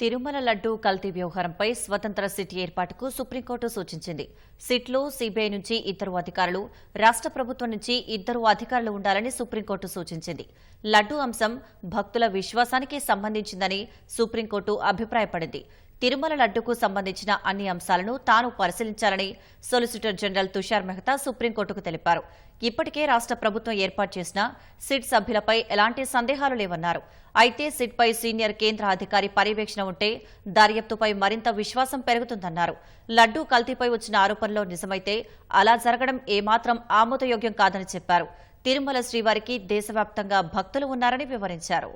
తిరుమల లడ్డూ కల్తీ వ్యవహారంపై స్వతంత్ర సిట్ ఏర్పాటుకు సుప్రీంకోర్టు సూచించింది. సిట్లో సీబీఐ నుంచి ఇద్దరు అధికారులు రాష్ట ప్రభుత్వం నుంచి ఇద్దరు అధికారులు ఉండాలని సుప్రీంకోర్టు సూచించింది. లడ్డూ అంశం భక్తుల విశ్వాసానికి సంబంధించిందని సుప్రీంకోర్టు అభిప్రాయపడింది. తిరుమల లడ్డుకు సంబంధించిన అన్ని అంశాలను తాను పరిశీలించాలని సొలిసిటర్ జనరల్ తుషార్ మెహతా సుప్రీంకోర్టుకు తెలిపారు. ఇప్పటికే రాష్ట ప్రభుత్వం ఏర్పాటు చేసిన సిట్ సభ్యులపై ఎలాంటి సందేహాలు లేవన్నారు. అయితే సిట్పై సీనియర్ కేంద్ర అధికారి పర్యవేక్షణ ఉంటే దర్యాప్తుపై మరింత విశ్వాసం పెరుగుతుందన్నారు. లడ్డూ కల్తీపై వచ్చిన ఆరోపణలో నిజమైతే అలా జరగడం ఏమాత్రం ఆమోదయోగ్యం కాదని చెప్పారు. తిరుమల శ్రీవారికి దేశవ్యాప్తంగా భక్తులు ఉన్నారని వివరించారు.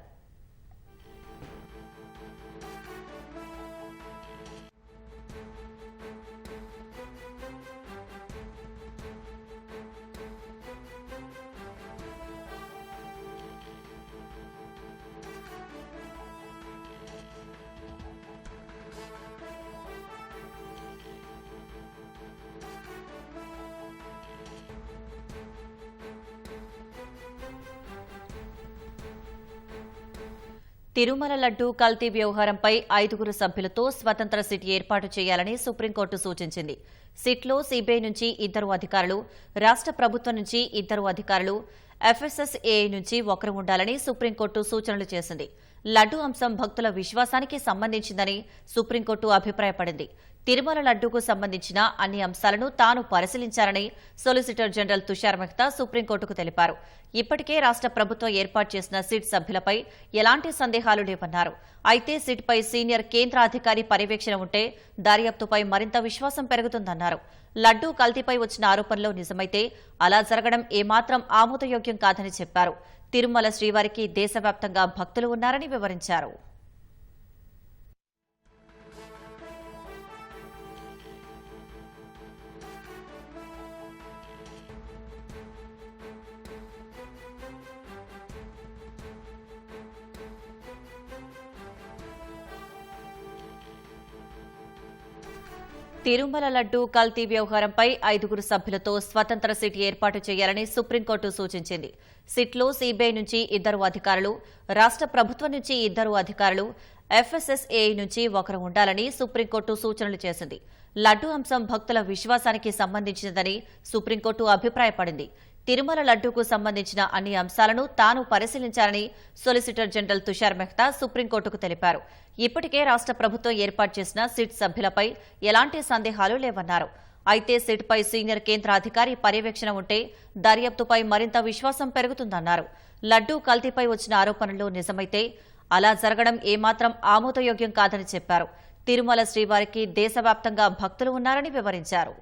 తిరుమల లడ్డూ కల్తీ వ్యవహారంపై ఐదుగురు సభ్యులతో స్వతంత్ర సిట్ ఏర్పాటు చేయాలని సుప్రీంకోర్టు సూచించింది. సిట్లో సిబిఐ నుంచి ఇద్దరు అధికారులు రాష్ట ప్రభుత్వం నుంచి ఇద్దరు అధికారులు ఎఫ్ఎస్ఎస్ఏఐ నుంచి ఒకరు ఉండాలని సుప్రీంకోర్టు సూచనలు చేసింది. లడ్డు అంశం భక్తుల విశ్వాసానికి సంబంధించిందని సుప్రీంకోర్టు అభిప్రాయపడింది. తిరుమల లడ్డూకు సంబంధించిన అన్ని అంశాలను తాను పరిశీలించారని సొలిసిటర్ జనరల్ తుషార్ మెహ్తా సుప్రీంకోర్టుకు తెలిపారు. ఇప్పటికే రాష్ట ప్రభుత్వం ఏర్పాటు చేసిన సిట్ సభ్యులపై ఎలాంటి సందేహాలు లేవన్నారు. అయితే సిట్పై సీనియర్ కేంద్ర అధికారి పర్యవేక్షణ ఉంటే దర్యాప్తుపై మరింత విశ్వాసం పెరుగుతుందన్నారు. లడ్డూ కల్తీపై వచ్చిన ఆరోపణలో నిజమైతే అలా జరగడం ఏమాత్రం ఆమోదయోగ్యం కాదని చెప్పారు. తిరుమల శ్రీవారికి దేశవ్యాప్తంగా భక్తులు ఉన్నారని వివరించారు. తిరుమల లడ్డు కల్తీ వ్యవహారంపై ఐదుగురు సభ్యులతో స్వతంత్ర సిట్ ఏర్పాటు చేయాలని సుప్రీంకోర్టు సూచించింది. సిట్లో సీబీఐ నుంచి ఇద్దరు అధికారులు రాష్ట ప్రభుత్వం నుంచి ఇద్దరు అధికారులు ఎఫ్ఎస్ఎస్ఏఐ నుంచి ఒకరు ఉండాలని సుప్రీంకోర్టు సూచనలు చేసింది. లడ్డు అంశం భక్తుల విశ్వాసానికి సంబంధించినదని సుప్రీంకోర్టు అభిప్రాయపడింది. తిరుమల లడ్డూకు సంబంధించిన అన్ని అంశాలను తాను పరిశీలించాలని సొలిసిటర్ జనరల్ తుషార్ మెహతా సుప్రీంకోర్టుకు తెలిపారు. ఇప్పటికే రాష్ట ప్రభుత్వం ఏర్పాటు చేసిన సిట్ సభ్యులపై ఎలాంటి సందేహాలు లేవన్నారు. అయితే సిట్పై సీనియర్ కేంద్ర అధికారి పర్యవేక్షణ ఉంటే దర్యాప్తుపై మరింత విశ్వాసం పెరుగుతుందన్నారు. లడ్డూ కల్తీపై వచ్చిన ఆరోపణలు నిజమైతే అలా జరగడం ఏమాత్రం ఆమోదయోగ్యం కాదని చెప్పారు. తిరుమల శ్రీవారికి దేశవ్యాప్తంగా భక్తులు ఉన్నారని వివరించారు.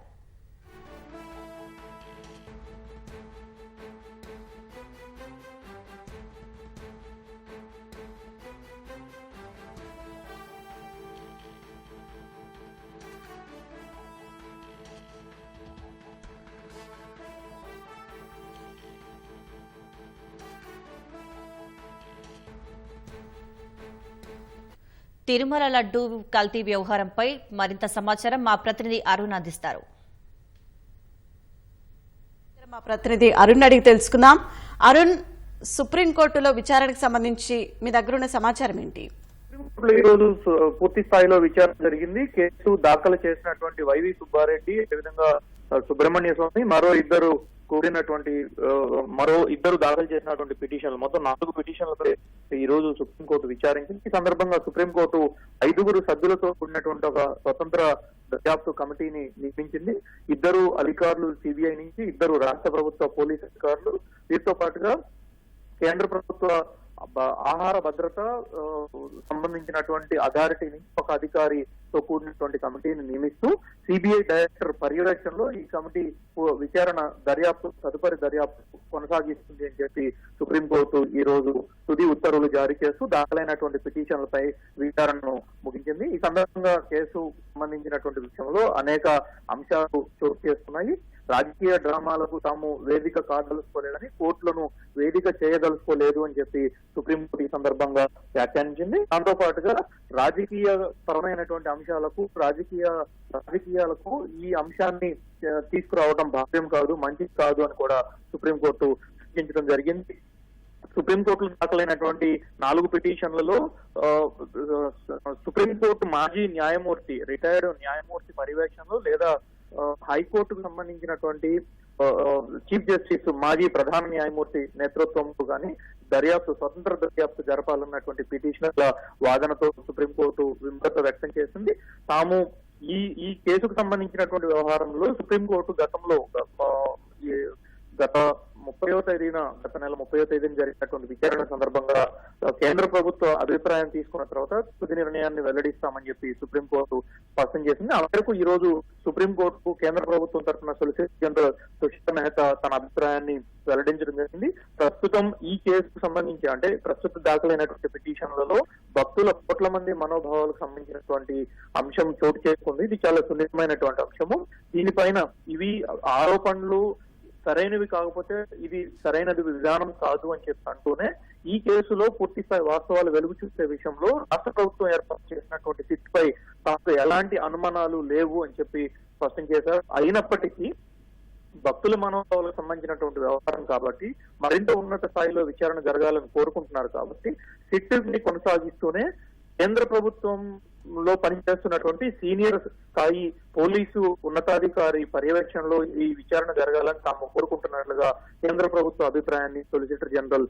తిరుమల లడ్డూ కల్తీ వ్యవహారంపై మరింత సమాచారం మా ప్రతినిధి అరుణ్ అందిస్తారు. మా ప్రతినిధి అరుణ్ అడిగి తెలుసుకుందాం. అరుణ్ సుప్రీంకోర్టులో విచారణకు సంబంధించి మీ దగ్గర ఉన్న సమాచారం ఏంటి? సుప్రీంకోర్టులో ఈ రోజు పూర్తి స్థాయిలో విచారణ జరిగింది. కేసు దాఖలు చేసినటువంటి వైవి సుబ్బారెడ్డి అదేవిధంగా సుబ్రహ్మణ్య స్వామి మరో ఇద్దరు కూడినటువంటి మరో ఇద్దరు దాఖలు చేసినటువంటి పిటిషన్లు మొత్తం నాలుగు పిటిషన్లపై ఈ రోజు సుప్రీంకోర్టు విచారించింది. ఈ సందర్భంగా సుప్రీంకోర్టు ఐదుగురు సభ్యులతో కూడినటువంటి ఒక స్వతంత్ర దర్యాప్తు కమిటీని నియమించింది. ఇద్దరు అధికారులు సిబిఐ నుంచి ఇద్దరు రాష్ట్ర ప్రభుత్వ పోలీస్ అధికారులు. వీరితో పాటుగా కేంద్ర ప్రభుత్వ ఆహార భద్రత సంబంధించినటువంటి అథారిటీని ఒక అధికారితో కూడినటువంటి కమిటీని నియమిస్తూ సిబిఐ డైరెక్టర్ పర్యవేక్షణలో ఈ కమిటీ విచారణ దర్యాప్తు తదుపరి దర్యాప్తు కొనసాగిస్తుంది అని చెప్పి సుప్రీంకోర్టు ఈ రోజు తుది ఉత్తర్వులు జారీ చేస్తూ దాఖలైనటువంటి పిటిషన్లపై విచారణను ముగించింది. ఈ సందర్భంగా కేసు సంబంధించినటువంటి విషయంలో అనేక అంశాలు చోటు చేసుకున్నాయి. రాజకీయ డ్రామాలకు తాము వేదిక కాదలుచుకోలేదని కోర్టులను వేదిక చేయదలుచుకోలేదు అని చెప్పి సుప్రీంకోర్టు ఈ సందర్భంగా వ్యాఖ్యానించింది. దాంతో పాటుగా రాజకీయ పరమైనటువంటి అంశాలకు రాజకీయ రాజకీయాలకు ఈ అంశాన్ని తీసుకురావడం భావ్యం కాదు మంచిది కాదు అని కూడా సుప్రీంకోర్టు సూచించడం జరిగింది. సుప్రీంకోర్టులో దాఖలైనటువంటి నాలుగు పిటిషన్లలో సుప్రీంకోర్టు మాజీ న్యాయమూర్తి రిటైర్డ్ న్యాయమూర్తి పర్యవేక్షణలో లేదా హైకోర్టుకు సంబంధించినటువంటి ఆ, చీఫ్ జస్టిస్ మాజీ ప్రధాన న్యాయమూర్తి నేతృత్వంతో కానీ దర్యాప్తు స్వతంత్ర దర్యాప్తు జరపాలన్నటువంటి పిటిషనర్ల వాదనతో సుప్రీంకోర్టు విమర్శ వ్యక్తం చేసింది. తాము ఈ ఈ కేసుకు సంబంధించినటువంటి వ్యవహారంలో సుప్రీంకోర్టు గతంలో ఈ గత ముప్పయో తేదీన గత నెల ముప్పయో తేదీన జరిగినటువంటి విచారణ సందర్భంగా కేంద్ర ప్రభుత్వ అభిప్రాయం తీసుకున్న తర్వాత తుది నిర్ణయాన్ని వెల్లడిస్తామని చెప్పి సుప్రీంకోర్టు స్పష్టం చేసింది. ఆ మేరకు ఈ రోజు సుప్రీంకోర్టుకు కేంద్ర ప్రభుత్వం తరఫున సొలిసిటర్ జనరల్ తుషార్ మెహతా తన అభిప్రాయాన్ని వెల్లడించడం జరిగింది. ప్రస్తుతం ఈ కేసుకు సంబంధించి అంటే ప్రస్తుత దాఖలైనటువంటి పిటిషన్లలో భక్తుల కోట్ల మంది మనోభావాలకు సంబంధించినటువంటి అంశం చోటు చేసుకుంది. ఇది చాలా సున్నితమైనటువంటి అంశము. దీనిపైన ఇవి ఆరోపణలు సరైనవి కాకపోతే ఇది సరైనది విధానం కాదు అని చెప్పి అంటూనే ఈ కేసులో పూర్తి స్థాయి వాస్తవాలు వెలుగు చూసే విషయంలో రాష్ట్ర ప్రభుత్వం ఏర్పాటు చేసినటువంటి సిట్ పై తమకు ఎలాంటి అనుమానాలు లేవు అని చెప్పి స్పష్టం చేశారు. అయినప్పటికీ భక్తుల మనోభావాలకు సంబంధించినటువంటి వ్యవహారం కాబట్టి మరింత ఉన్నత స్థాయిలో విచారణ జరగాలని కోరుకుంటున్నారు కాబట్టి సిట్ని కొనసాగిస్తూనే కేంద్ర ప్రభుత్వం లో పనిచేస్తున్నటువంటి సీనియర్ స్థాయి పోలీసు ఉన్నతాధికారి పర్యవేక్షణలో ఈ విచారణ జరగాలని తాము కోరుకుంటున్నట్లుగా కేంద్ర ప్రభుత్వ అభిప్రాయాన్ని సొలిసిటర్ జనరల్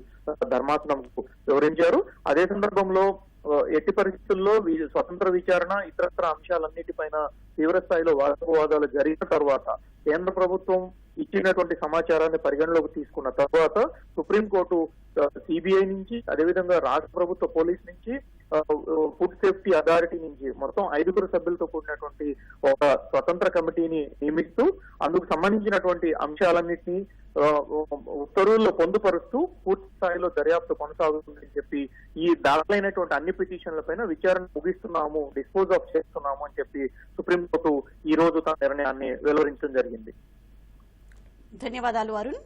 ధర్మాసనంకు వివరించారు. అదే సందర్భంలో ఎట్టి పరిస్థితుల్లో స్వతంత్ర విచారణ ఇతరత్ర అంశాలన్నిటిపైన తీవ్ర స్థాయిలో వాదోపవాదాలు జరిగిన తర్వాత కేంద్ర ప్రభుత్వం ఇచ్చినటువంటి సమాచారాన్ని పరిగణలోకి తీసుకున్న తర్వాత సుప్రీంకోర్టు సిబిఐ నుంచి అదేవిధంగా రాష్ట్ర ప్రభుత్వ పోలీస్ నుంచి ఫుడ్ సేఫ్టీ అథారిటీ నుంచి మొత్తం ఐదుగురు సభ్యులతో కూడినటువంటి ఒక స్వతంత్ర కమిటీని నియమిస్తూ అందుకు సంబంధించినటువంటి అంశాలన్నింటినీ ఉత్తర్వుల్లో పొందుపరుస్తూ పూర్తి స్థాయిలో దర్యాప్తు కొనసాగుతుందని చెప్పి ఈ దాఖలైనటువంటి అన్ని పిటిషన్ల పైన విచారణ ముగిస్తున్నాము డిస్పోజ్ ఆఫ్ చేస్తున్నాము అని చెప్పి సుప్రీంకోర్టు ఈ రోజు తన నిర్ణయాన్ని వెలువరించడం జరిగింది. ధన్యవాదాలు అరుణ్.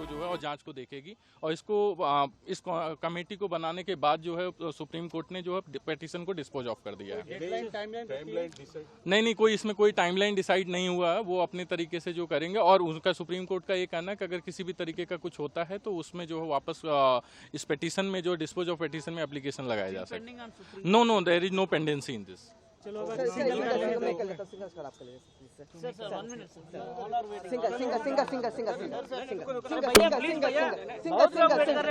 को जो है और जाँच को देखेगी। और इसको इस कमेटी को बनाने के बाद जो है सुप्रीम कोर्ट ने जो है पिटीशन को डिस्पोज ऑफ़ कर दिया है। नहीं नहीं कोई इसमें कोई टाइमलाइन डिसाइड नहीं हुआ है। वो अपने तरीके से जो करेंगे और उनका सुप्रीम कोर्ट का ये कहना है कि अगर किसी भी तरीके का कुछ होता है तो उसमें जो है वापस इस पिटीशन में जो डिस्पोज ऑफ़ पिटीशन में एप्लीकेशन लगाया जा सकता है no no there is no pendency in this चलो सिंगल मैं कर लेता सिंगल कर आप कर sir sir 1 minute sir single single single single single single single single single single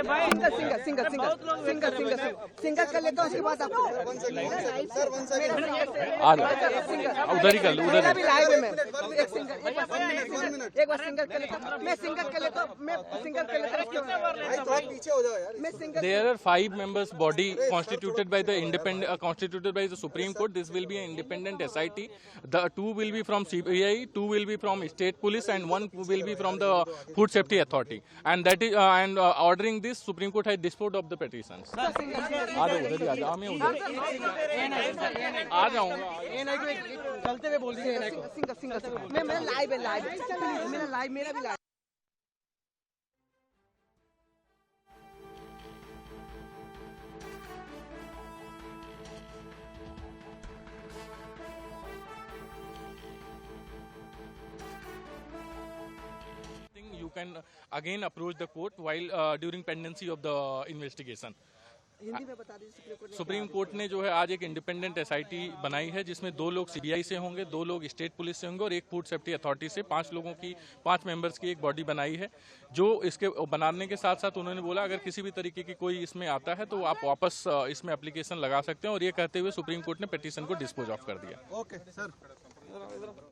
single single single single single single कर लेता उसके बाद आप सर 1 सेकंड उधर ही कर लो उधर ही। लाइव में। एक सिंगल एक बार सिंगल कर लेता मैं सिंगल कर लेता मैं सिंगल कर लेता कितना बार लेता पीछे हो जाओ यार। मैं single there are five members body constituted by the independent constituted by the Supreme Court this This will be an independent SIT. The two will be from CBI, two will be from State Police, and one will be from the Food Safety Authority. And that is, uh, and uh, ordering this, Supreme Court has disposed of the petitions. आ जाओ उधर ही आ जाओ मैं उधर आ जाऊंगा चलते हुए बोल दीजिए सिंगल सिंगल मैं मेरा लाइव है लाइव मेरा लाइव मेरा भी live you can again approach the court while uh, during pendency of the investigation. Hindi में बता दीजिए सुप्रीम कोर्ट सुप्रीम कोर्ट ने जो है आज एक इंडिपेंडेंट एसआईटी बनाई है जिसमें दो लोग सीबीआई से होंगे दो लोग स्टेट पुलिस से होंगे और एक फ़ूड सेफ्टी अथॉरिटी से पाँच लोगों की पाँच मेंबर्स की एक बॉडी बनाई है जो इसके बनाने के साथ साथ उन्होंने बोला अगर किसी भी तरीके की कोई इसमें आता है तो आप वापस इसमें एप्लीकेशन लगा सकते हैं और ये कहते हुए सुप्रीम कोर्ट ने पिटीशन को डिस्पोज ऑफ़ कर दिया ओके सर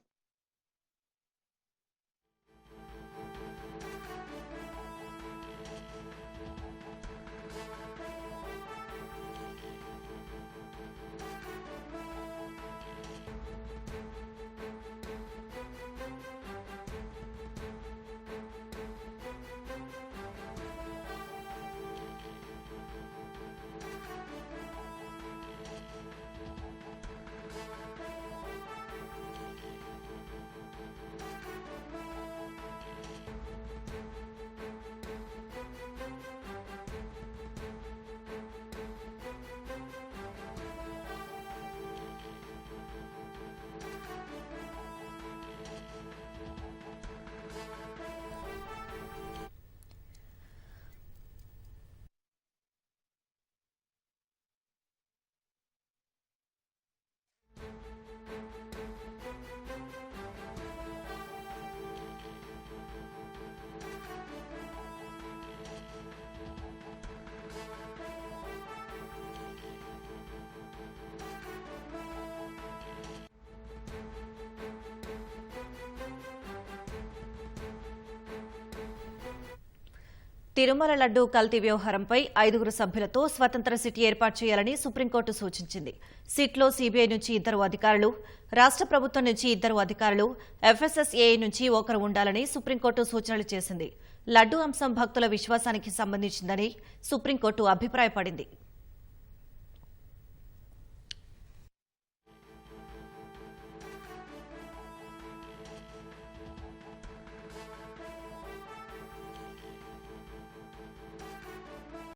తిరుమల లడ్డు కల్తీ వ్యవహారంపై ఐదుగురు సభ్యులతో స్వతంత్ర సిట్ ఏర్పాటు చేయాలని సుప్రీంకోర్టు సూచించింది. సిట్లో సీబీఐ నుంచి ఇద్దరు అధికారులు రాష్ట్ర ప్రభుత్వం నుంచి ఇద్దరు అధికారులు ఎఫ్ఎస్ఎస్ఏఐ నుంచి ఒకరు ఉండాలని సుప్రీంకోర్టు సూచనలు చేసింది. లడ్డూ అంశం భక్తుల విశ్వాసానికి సంబంధించిందని సుప్రీంకోర్టు అభిప్రాయపడింది.